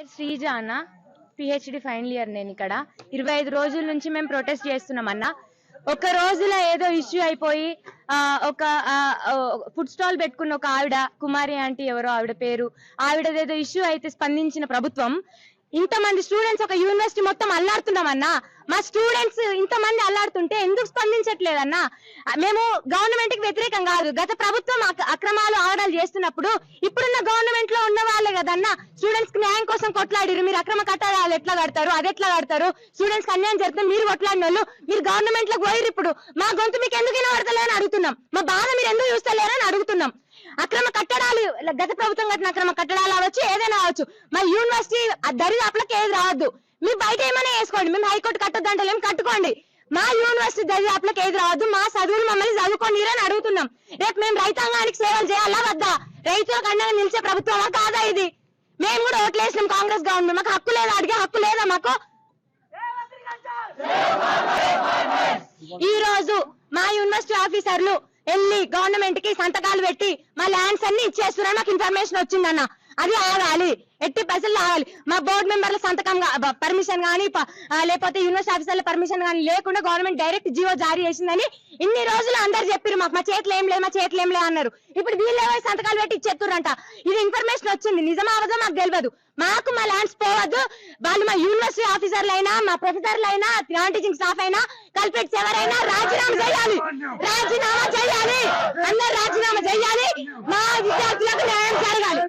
పేరు శ్రీజ అన్న. PhD final year నేను ఇక్కడ. ఇరవై ఐదు రోజుల నుంచి మేము ప్రొటెస్ట్ చేస్తున్నాం అన్న. ఒక రోజులో ఏదో ఇష్యూ అయిపోయి ఒక ఫుడ్ స్టాల్ పెట్టుకున్న ఒక ఆవిడ కుమారి ఆంటీ ఎవరో ఆవిడ పేరు. ఆవిడదేదో ఇష్యూ అయితే స్పందించిన ప్రభుత్వం. ఇంతమంది స్టూడెంట్స్ ఒక యూనివర్సిటీ మొత్తం అల్లాడుతున్నామన్నా మా స్టూడెంట్స్ ఇంతమంది అల్లాడుతుంటే ఎందుకు స్పందించట్లేదన్నా? మేము గవర్నమెంట్కి వ్యతిరేకం కాదు. గత ప్రభుత్వం అక్రమాలు ఆడాలు చేస్తున్నప్పుడు ఇప్పుడున్న గవర్నమెంట్లో ఉన్న వాళ్ళే కదన్నా? స్టూడెంట్స్కి న్యాయం కోసం కొట్లాడిరు మీరు అక్రమ కట్టడాలు ఎట్లా కడతారు? అది ఎట్లా కడతారు? స్టూడెంట్స్కి అన్యాయం జరుగుతుంది మీరు కొట్లాడిన వాళ్ళు మీరు గవర్నమెంట్లో పోయిరు ఇప్పుడు. మా గొంతు మీకు ఎందుకు వినబడతలేదని అడుగుతున్నాం. మా బాధ మీరు ఎందుకు చూస్తలేరని అడుగుతున్నాం. అక్రమ కట్టడాలు గత ప్రభుత్వం కట్టిన అక్రమ కట్టడాలు అవ్వచ్చు ఏదైనా అవ్వచ్చు. మా యూనివర్సిటీ దరిదాపులకు ఏది రావద్దు. మీరు బయట ఏమైనా వేసుకోండి. మేము హైకోర్టు కట్టొద్దంటే కట్టుకోండి. మా యూనివర్సిటీ దరిదాపులకు ఏది రావద్దు మా చదువులు మమ్మల్ని చదువుకోండి అని అడుగుతున్నాం. రేపు మేము రైతాంగానికి సేవలు చేయాలా వద్దా? రైతులకు అండగా నిలిచే ప్రభుత్వమా కాదా ఇది? మేము కూడా ఓట్లేసినాం కాంగ్రెస్ గవర్నమెంట్. మాకు హక్కు లేదా? అడిగే హక్కు లేదా మాకు? ఈ రోజు మా యూనివర్సిటీ ఆఫీసర్లు వెళ్ళి గవర్నమెంట్కి సంతకాలు పెట్టి మా ల్యాండ్స్ అన్ని ఇచ్చేస్తున్నారు. మాకు ఇన్ఫర్మేషన్ వచ్చిందన్న. అది ఆగాలి. ఎట్టి పైసలు ఆగాలి. మా బోర్డు మెంబర్ల సంతకం పర్మిషన్ కానీ లేకపోతే యూనివర్సిటీ ఆఫీసర్ల పర్మిషన్ కానీ లేకుండా గవర్నమెంట్ డైరెక్ట్ జీవో జారీ చేసిందని ఇన్ని రోజులు అందరు చెప్పారు మాకు. మా చేతులు ఏం లేదు మా చేతులు ఏం లేదు అన్నారు. ఇప్పుడు వీళ్ళు సంతకాలు పెట్టి ఇచ్చేస్తుర్రంట ఇది ఇన్ఫర్మేషన్ వచ్చింది. నిజమా అవదో మాకు తెలియదు మాకు మా ల్యాండ్స్ పోవద్దు. వాళ్ళు మా యూనివర్సిటీ ఆఫీసర్లు అయినా మా ప్రొఫెసర్లు అయినా నాన్ టీచింగ్ స్టాఫ్ అయినా కల్పెట్స్ ఎవరైనా రాజీనామా చేయాలి. రాజీనామా చేయాలి. అందరు రాజీనామా చేయాలి. మా విద్యార్థులకు న్యాయం జరగాలి.